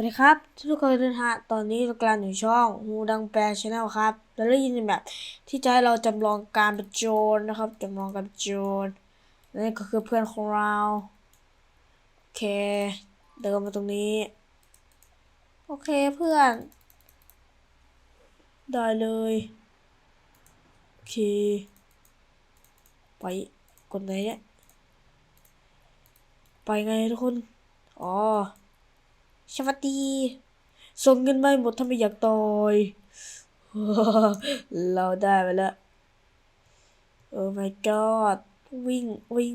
วัสดีครับ ทุกคนนะฮะตอนนี้เรากลังอยู่ช่องฮูดังแปลชแนลครับเราได้ยินแบบที่จะให้เราจำลองการเป็นโจรนะครับจำลองการเป็นโจรนั่นก็คือเพื่อนของเราโอเค เดินมาตรงนี้ โอเคเพื่อน ได้เลยโอเคไปกดไหนเนี่ยไปไงทุกคนอ๋อ สวัสดี ส่งเงินมาหมดถ้าไมอยากต่อยเราได้ไปแล้ว โอ้ my god วิ่งวิ่ง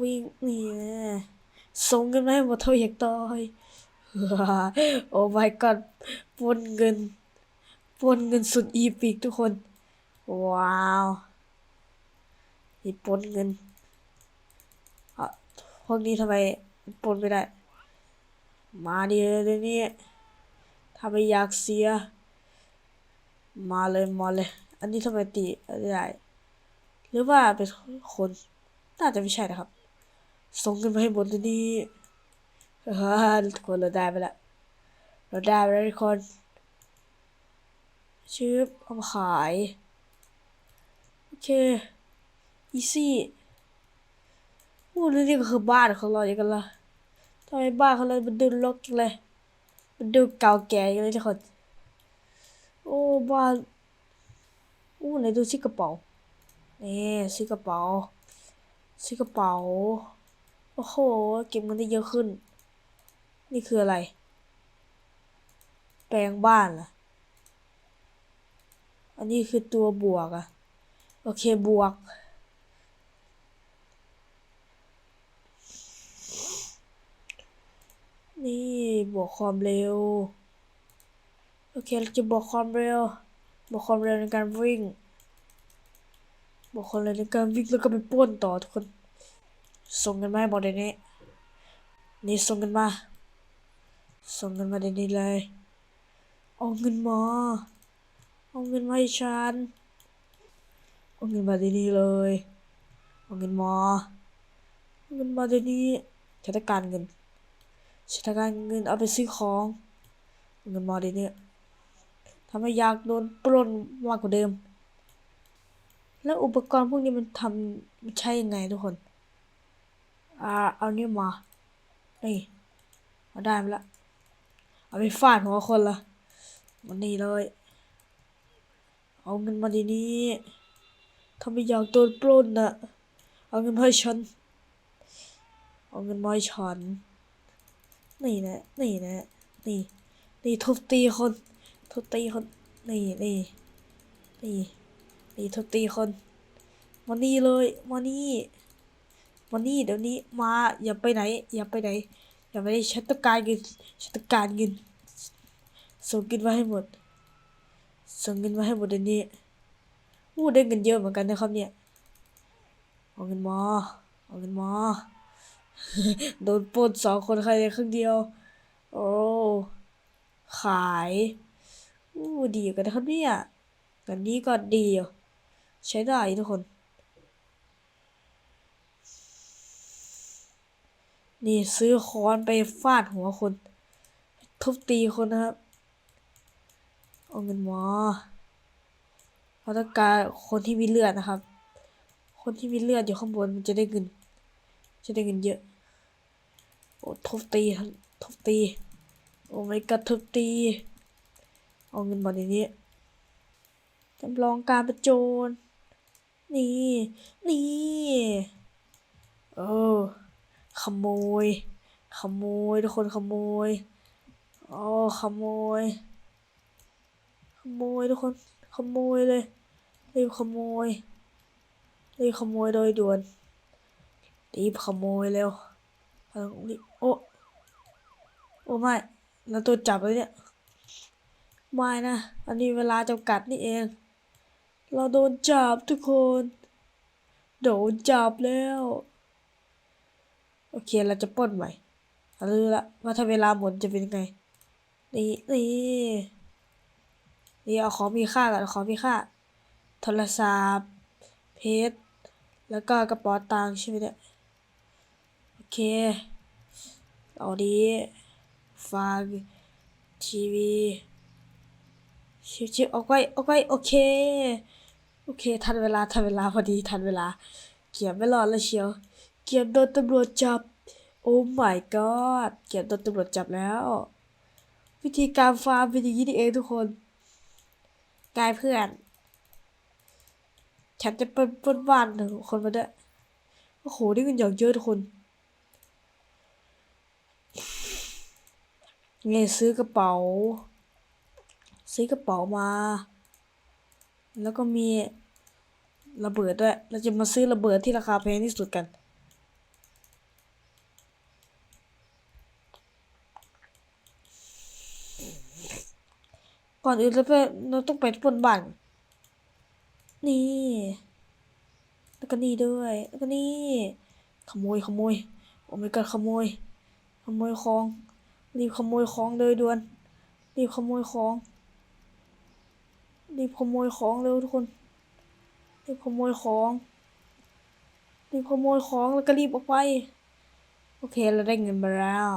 วิ่งนี่นะส่งเงินมาหมดถ้าไมอยากต่อยโอ้ my god ปนเงินปนเงินสุดอีปิกทุกคน ว้าวนี่ปนเงินอะพวกนี้ทำไมปนไม่ได้ มาดิเดี๋ยวนี้ถ้าไม่อยากเสีย มาเลยมาเลย อันนี้ทำไมตีอะไรได้ หรือว่าเป็นคน น่าจะไม่ใช่นะครับ ส่งกันมาให้หมดเลยนี่ฮ่าทุกคนเราได้ไปแล้วเราได้ไปแล้วทุกคนชื่อเอามาขาย โอเค อีซี่โอ้แล้วนี่ก็คือบ้านของเราอย่างกันละ ทำไมบ้านเขาเลยมันดูรกจังเลย มันดูเก่าแก่จังเลยทุกคน โอ้บ้านโอ้ไหนดูซิกระเป๋านี่ซิกระเป๋าซิกระเป๋า โอ้โห เก็บเงินได้เยอะขึ้น นี่คืออะไร แปลงบ้านเหรออันนี้คือตัวบวกอะโอเคบวก นี่บวกความเร็ว โอเคเราจะบวกความเร็ว บวกความเร็วในการวิ่ง บวกความเร็วในการวิ่งแล้วก็ไปป้วนต่อทุกคน ส่งกันมาห้หมดเดี๋ยวนี้ นี่ส่งกันมา ส่งกันมาเดี๋ยวนี้เลย เอาเงินมา เอาเงินมาให้ฉัน เอาเงินมาเดี๋ยวนี้เลย เอาเงินมา เอาเงินมาเดี๋ยวนี้ฉันต้การเงิน ฉันต้องการเงินเอาไปซื้อของ เงินมาเดี๋ยวนี้ทำให้อยากโดนปล้นมากกว่าเดิม แล้วอุปกรณ์พวกนี้มันทำมันใช้ยังไงทุกคน อ่า เอาเนี่ยมา นี่เอาได้มาละ เอาไปฟาดหัวคนละ มันนี่เลย เอาเงินมาดีนี้ทำไมอยากโดนปล้นน่ะเอาเงินมาให้ฉัน เอาเงินมาให้ฉัน นี่นะนี่นะนี่นี่ทุบตีคน ทุบตีคนนี่นี่นี่นี่ทุบตีคนมานี่เลยมานี่มานี่เดี๋ยวนี้มาอย่าไปไหน อย่าไปไหนอย่าไปไหนฉันต้องการเงินฉันต้องการเงินส่งเงินมาให้หมดส่งเงินมาให้หมดเดี๋ยวนี้อู้ได้เงินเยอะเหมือนกันนะครับเนี่ยเอาเงินมาเอาเงินมา โดนปล้นสองคนใครในครึ่งเดียว โอ้ขายอู้ดีกันนะครับเนี่ยกันนี้ก็ดีอ่ใช้ได้ทุกคน นี่ซื้อค้อนไปฟาดหัวคน ทุบตีคนนะครับเอาเงินมาเราต้องการคนที่มีเลือดนะครับ คนที่มีเลือดอยู่ข้างบนมันจะได้เงิน จะได้เงินเยอะโอ้ทุบตีทุบตีโอ้ไม่กัดทุบตี เอาเงินมาในนี้จำลองการประโจรนี่ นี่ เออ ขโมย ขโมย ทุกคนขโมยอ๋อขโมย ขโมยทุกคน ขโมยเลยรีบขโมยรีบขโมยโดยด่วน รีบขโมยเร็วเอารีบโอ้โอ้ไม่เราตัวจับเลยเนี่ยไม่นะอันนี้เวลาจำกัดนี่เอง เราโดนจับทุกคนโดนจับแล้วโอเคเราจะป้นใหม่เรารู้ละว่าถ้าเวลาหมดจะเป็นไงนี่นี่นี่เอาของมีค่าก่อนเอาของมีค่า โทรศัพท์เพชรแล้วก็กระเป๋าตังค์ใช่ไหมเนี่ย เคเอาดีฟังทีวีชิวชิวออกไปออกไปโอเค โอเค ทันเวลา ทันเวลา พอดี ทันเวลา เกียบไม่รอดแล้วเชียว เกียบโดนตำรวจจับ โอ้ my god เกียบโดนตำรวจจับแล้ว วิธีการฟาร์มเป็นอย่างนี้นี่เองทุกคนกายเพื่อน ฉันจะเป็นปล้นบ้านหนึ่งคนมาด้วย โอ้โห ได้เงินอย่างเยอะทุกคน เงยซื้อกระเป๋า ซื้อกระเป๋ามา แล้วก็มีระเบิดด้วย เราจะมาซื้อระเบิดที่ราคาแพงที่สุดกัน ก่อนอื่นเราเราต้องไปปนบ้านนี่ แล้วก็นี่ด้วย แล้วก็นี่ ขโมยขโมย โอ้ไม่กขโมย ขโมยของ รีบขโมยของเลยด่วน รีบขโมยของ รีบขโมยของเร็วทุกคน รีบขโมยของ รีบขโมยของแล้วก็รีบออกไป โอเคเราได้เงินมาแล้ว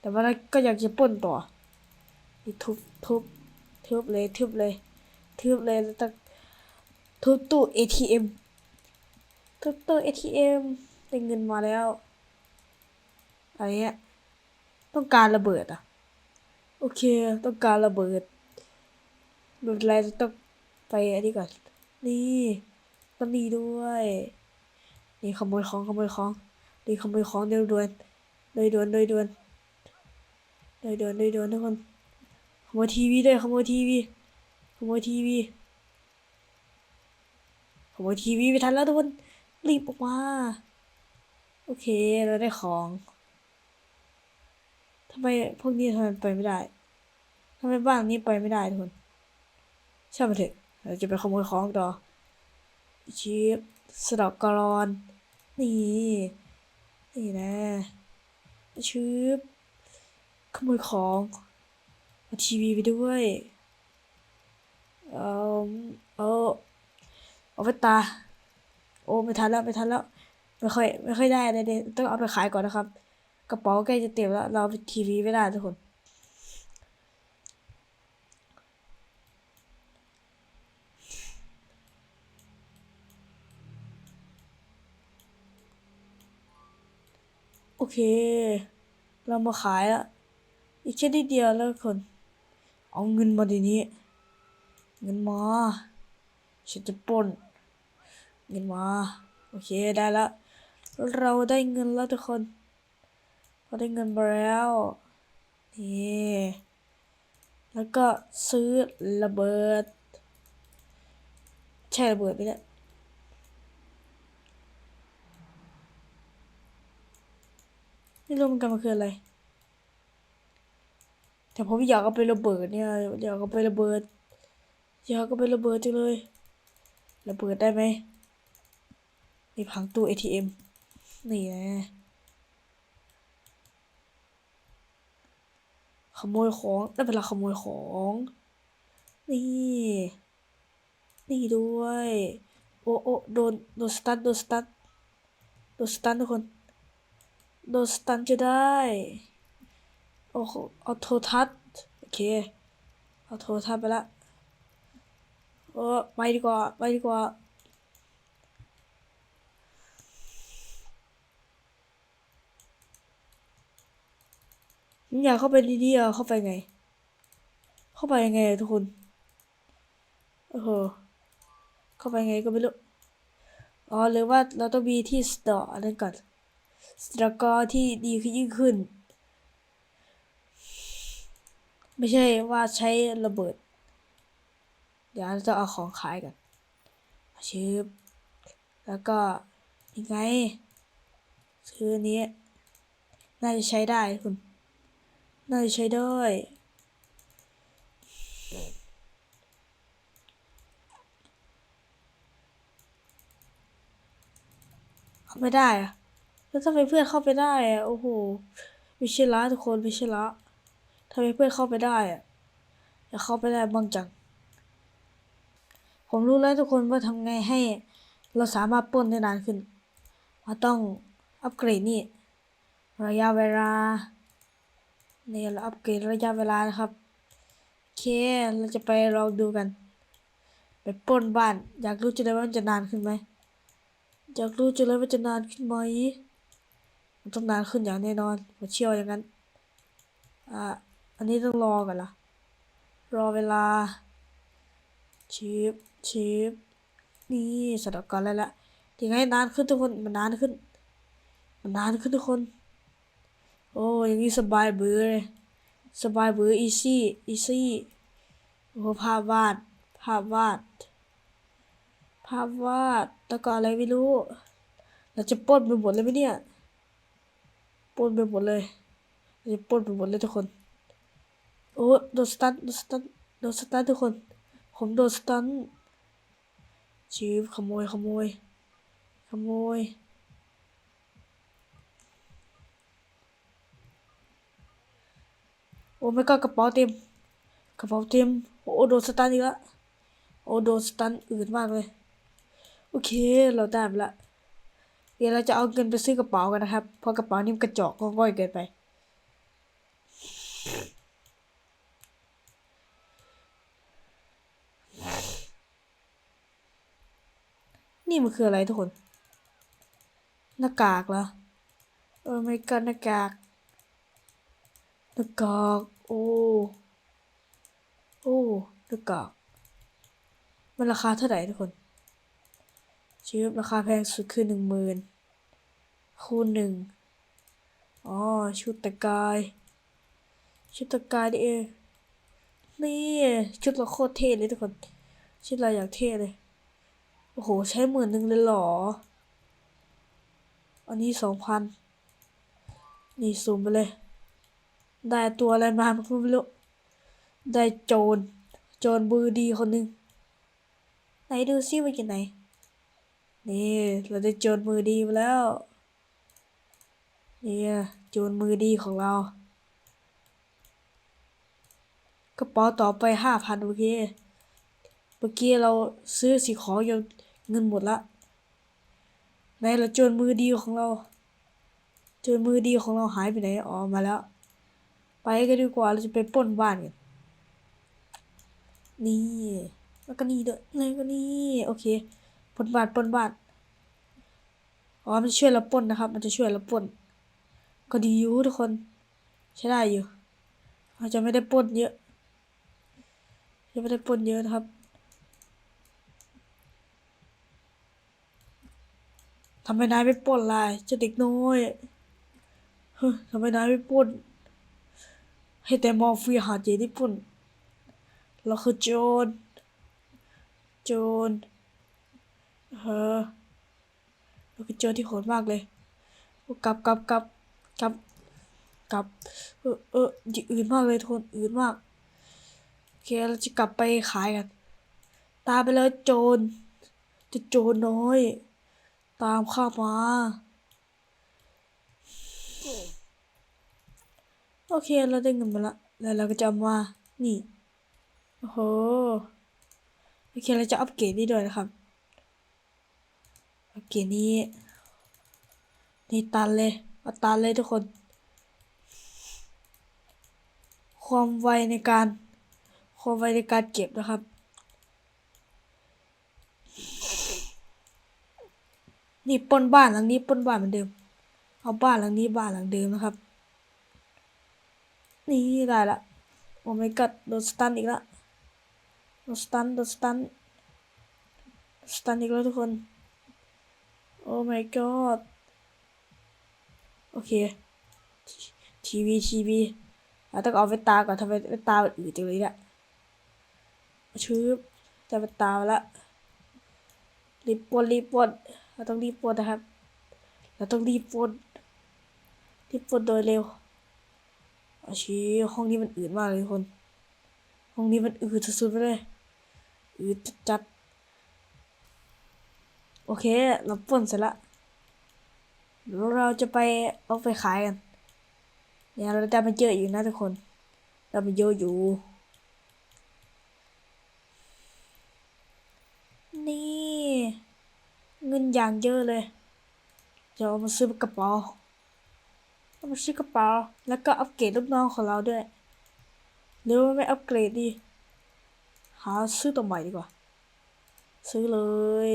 แต่ว่าก็อยากจะป้นต่อทุบทุบทุบเลยทุบเลยทุบเลยแล้วต้องทุบตู้ ATM ทุบตู้ ATM ได้เงินมาแล้วอะไรเงี้ย ต้องการระเบิดอะ โอเค ต้องการระเบิดไม่เป็นไรต้องไปอันนี้ก่อน นี่ก็นี่ด้วย นี่ขโมยของขโมยของ นี่ขโมยของเร็วด่วนโดยด่วนโดยด่วนโดยด่วนโดยด่วนทุกคนขโมยทีวีด้วยขโมยทีวีขโมยทีวีขโมยทีวีไปทันแล้วทุกคนรีบออกมา โอเคเราได้ของ ทำไมพวกนี้ทำไมไปไม่ได้ทำไมบ้านนี้ไปไม่ได้ทุกคนช่างมันเถอะเราจะไปขโมยของต่อชีพสะเดอกกรอน นี่ นี่นะชืบขโมยของเอาทีวีไปด้วยเอาเอาเอาไปตา โอ้ไม่ทันแล้วไม่ทันแล้วไม่ค่อยไม่ค่อยได้เลยเนี่ยต้องเอาไปขายก่อนนะครับ กระเป๋าใกล้จะเต็มแล้ว เราทีวีไม่ได้ทุกคน โอเค เรามาขายละอีกแค่นิดเดียวแล้วทุกคน เอาเงินมาดีนี้ เงินมาฉันจะปล้นเงินมา โอเคได้แล้ว เราได้เงินแล้วทุกคน เราได้เงินมาแล้วนี่แล้วก็ซื้อระเบิด ใช่ระเบิดไปแล้วไม่รู้มือนกันมันคืออะไร แต่ผมอยากเอาไประเบิดเนี่ยอยากเอาไประเบิด อยากเอาไประเบิดจังเลย ระเบิดได้ไหมนี่พังตู้ ATM นี่นะ โมยของได้เวลาขโมยของ นี่ นี่ด้วย โอ้โอ้โดนโดนสตันโดนสตันโดนสตันทุกคน โดนสตันจะได้ โอ้โหเอาโทรทัศน์โอเค เอาโทรทัศน์ไปละ เออไปดีกว่า ไปดีกว่า อยากเข้าไปดีๆอะเข้าไปไง เข้าไปยังไงทุกคนโอ้โหเข้าไปไงก็ไม่รู้อ๋อหรือว่าเราต้องมีที่สตอร์อันนั้นก่อนสตอกอที่ดีขึ้นยิ่งขึ้น ไม่ใช่ว่าใช้ระเบิด เดี๋ยวเราจะเอาของขายกันชืบแล้วก็ยังไงซื้ออันนี้ น่าจะใช้ได้คุณ น่าจะใช้ได้เข้าไม่ได้อะแล้วทำไมเพื่อนเข้าไปได้อะโอ้โหไม่ใช่ละทุกคนไม่ใช่ละทำไมเพื่อนเข้าไปได้อะอยาเข้าไปได้บ้างจัง ผมรู้แล้วทุกคนว่าทำไงให้ เราสามารถปล้นได้นานขึ้นเราต้องอัปเกรดนี่ระยะเวลา นี่เราอัปเกรดระยะเวลานะครับโอเคเราจะไปลองดูกัน ไปป้นบ้าน อยากรู้จังเลยว่ามันจะนานขึ้นไหมอยากรู้จังเลยว่าจะนานขึ้นไหมมันต้องนานขึ้นอย่างแน่นอนผมเชื่ออย่างนั้นอ่าอันนี้ต้องรอกันละรอเวลาชิปชิปนี่สถานการณ์แล้วละยังไงนานขึ้นทุกคนมันนานขึ้น มันนานขึ้นทุกคน โอ้อย่างนี้สบายเบื่อเลยสบายเบื่ออีซี่อีซี่โอ้ภาพวาด ภาพวาด ภาพวาดแล้วก็อะไรไม่รู้ เราจะปนไปหมดเลยไหมเนี่ยปนไปหมดเลยเราจะปนไปหมดเลยทุกคน โอ้โดนสตันโดนสตันโดนสตันทุกคน ผมโดนสตันชีฟขโมยขโมยขโมย โอ้ไม่ก็กระเป๋าเต็ม กระเป๋าเต็ม โอ้โดนสตันอีกแล้วโอ้โดนสตันอื่นมากเลย โอเค เราได้ละ เดี๋ยวเราจะเอาเงินไปซื้อกระเป๋ากันนะครับ เพราะกระเป๋านี่มันกระจอกง่อยเกินไป นี่มันคืออะไรทุกคน หน้ากากเหรอ เออไม่กันหน้ากาก หน้ากาก โอ้ โอ้หน้ากาก มันราคาเท่าไหร่ทุกคนชื่อราคาแพงสุดคือหนึ่งหมื่นคูณหนึ่งอ๋อ ชุดตะกาย ชุดตะกายนี่เองนี่ ชุดเราโคตรเท่เลยทุกคน ชุดเราอยากเท่เลย โอ้โห ใช้หมื่นหนึ่งเลยเหรอ อันนี้สองพันนี่ซูมไปเลย ได้ตัวอะไรมาไม่รู้ได้โจร โจรมือดีคนหนึ่งไหนดูซิว่าอยู่ไหน นี่ เราได้โจรมือดีมาแล้วนี่โจรมือดีของเรา กระเป๋าต่อไปห้าพันโอเคเมื่อกี้เราซื้อสีของจนเงินหมดละไหนเราโจรมือดีของเรา โจรมือดีของเราหายไปไหน อ๋อ มาแล้ว ไปกันดีกว่าเราจะไปปล้นบ้านกันนี่แล้วก็นี่ด้วยแล้วก็นี่โอเคปล้นบ้านปล้นบ้านอ๋อมันช่วยเราปล้นนะครับ มันจะช่วยเราปล้น ก็ดีอยู่ทุกคนใช้ได้อยู่อาจจะไม่ได้ปล้นเยอะยังไม่ได้ปล้นเยอะนะครับทำไมนายไม่ปล้นล่ะเจ้าเด็กน้อยเฮ้ยทำไมนายไม่ปล้น ให้แต่มอร์ฟีหาเจที่ปล้นเราคือโจรโจรเฮ้อเราคือโจรที่โหดมากเลย กลับกลับกลับกลับกลับ เออเอออื่นมากเลยทุนอื่นมากโอเคเราจะกลับไปขายกัน ตามไปเลยโจรจะโจรน้อย ตามข้ามา โอเคเราได้เงินมาละแล้วเราก็จะเอามานี่โอ้โหโอเคเราจะอัปเกรดนี่ด้วยนะครับอัปเกรดนี้นี่ตันเลยเอาตันเลยทุกคน ความไวในการความไวในการเก็บนะครับนี่ปนบ้านหลังนี้ปนบ้านเหมือนเดิม เอาบ้านหลังนี้บ้านหลังเดิมนะครับ นี่ได้ละโอ้ my god โดนสตันอีกแล้วโดนสตันโดนสตันสตันอีกแล้วทุกคน โอ้ my god โอเค ทีวีทีวีเราต้องเอาไปตาก่อนทำไมไปตาอืดจังเลยเนี่ยชืบแต่ไปตาละรีบปวนรีบปวนเราต้องรีบปวนนะครับ เราต้องรีบปวนรีบปวนโดยเร็ว อาชีห้องนี้มันอืดมากเลยทุกคน ห้องนี้มันอืดสุดๆไปเลย อืดจัดโอเค เราปวนเสร็จละเดี๋ยวเราจะไปเอาไปขายกัน เนี่ยเราได้มาเยออยู่นะทุกคน เรามาเยอะอยู่ นี่ เงินอย่างเยอะเลย จะเอามาซื้อกระเป๋า เอามาซื้อกระเป๋า แล้วก็อัปเกรดลูกน้องของเราด้วย หรือว่าไม่อัปเกรดดี หาซื้อตัวใหม่ดีกว่า ซื้อเลย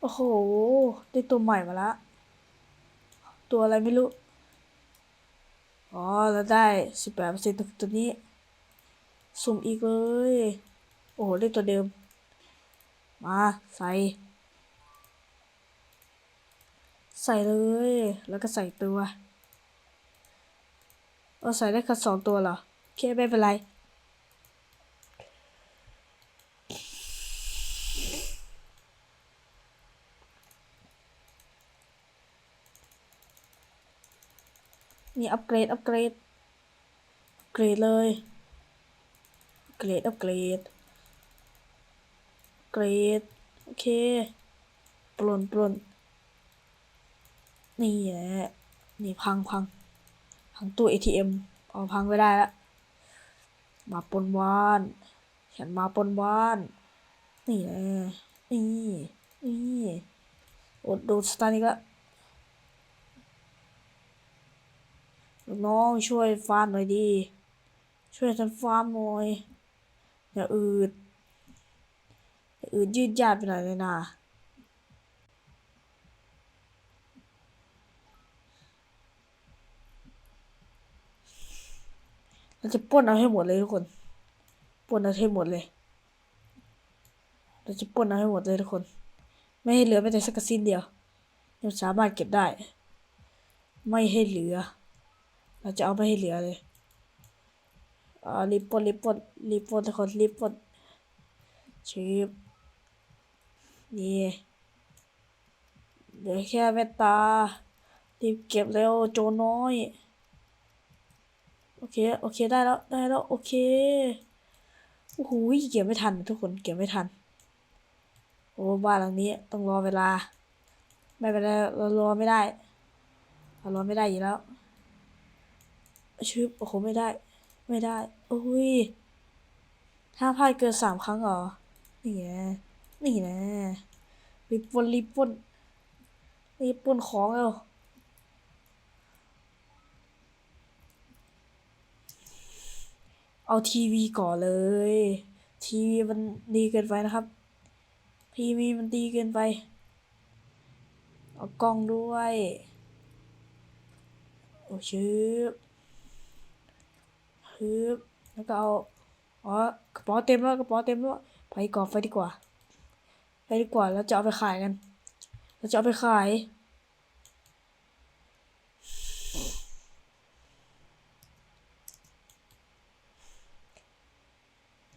โอ้โห ได้ตัวใหม่มาละ ตัวอะไรไม่รู้ อ๋อ แล้วได้สิบแปดเปอร์เซ็นต์ตัวนี้ สุ่มอีกเลย โอ้โห ได้ตัวเดิม มา ใส่ ใส่เลย แล้วก็ใส่ตัวเออใส่ได้แค่สองตัวเหรอโอเคไม่เป็นไรนี่อัปเกรด อัปเกรด อัปเกรดเลยอัปเกรด อัปเกรดเกรด โอเค ปลนปลน นี่แหละนี่พังพังพังตู้ ATM เอาพังไม่ได้ละมาปนวานฉันมาปนวาน นี่แหละนี่นี่โอดโดนสตาร์นี่ก็ลูกน้องช่วยฟาร์มหน่อยดี ช่วยฉันฟาร์มหน่อยอย่าอืดอย่าอืดยืดยาดไปหน่อยเลยนะ เราจะป้นเอาให้หมดเลยทุกคนป้นเอาให้หมดเลย เราจะป้นเอาให้หมดเลยทุกคน ไม่ให้เหลือแม้แต่สักกระสิ้นเดียวยังสามารถเก็บได้ ไม่ให้เหลือ เราจะเอาไม่ให้เหลือเลยอ่ารีบป้นรีบป้นรีบป้นทุกคนรีบป้นชิบนี่เหลือแค่เมตตารีบเก็บเร็วโจน้อย เค โอเค ได้แล้ว ได้แล้ว โอเค โอ้โหเก็บไม่ทัน ทุกคน เก็บไม่ทัน โอ้บ้านหลังนี้ ต้องรอเวลา ไม่เป็นไรเรารอไม่ได้เรารอไม่ได้อยู่แล้วชึบโอ้โห ไม่ได้ ไม่ได้ โอ้ยถ้าพลาดเกินสามครั้งเหรอ นี่ไง นี่นะรีบปนรีบปนรีบปนของเร็ว เอาทีวีก่อนเลย ทีวีมันดีเกินไปนะครับ ทีวีมันดีเกินไป เอากล้องด้วย โอ้ชืบชืบแล้วก็เอา อ๋อกระเป๋าเต็มแล้วกระเป๋าเต็มแล้ว ไปก่อนไปดีกว่า ไปดีกว่า แล้วจะเอาไปขายกัน เราจะเอาไปขาย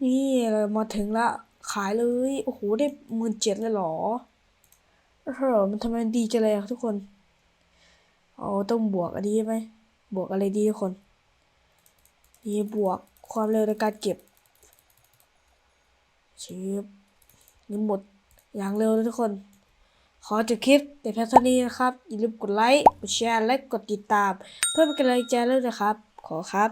นี่เรามาถึงละขายเลย โอ้โห ได้หมื่นเจ็ดเลยหรอเออมันทำไมดีจังเลยทุกคนเอาต้องบวกอันนี้ไหมบวกอะไรดีทุกคนนี่บวกความเร็วในการเก็บชิบเงินหมดอย่างเร็วเลยทุกคน ขอจบคลิปแต่เพียงเท่านี้นะครับ อย่าลืมกดไลค์ กดแชร์ และกดติดตาม เพื่อเป็นกำลังใจเลยนะครับ ขอครับ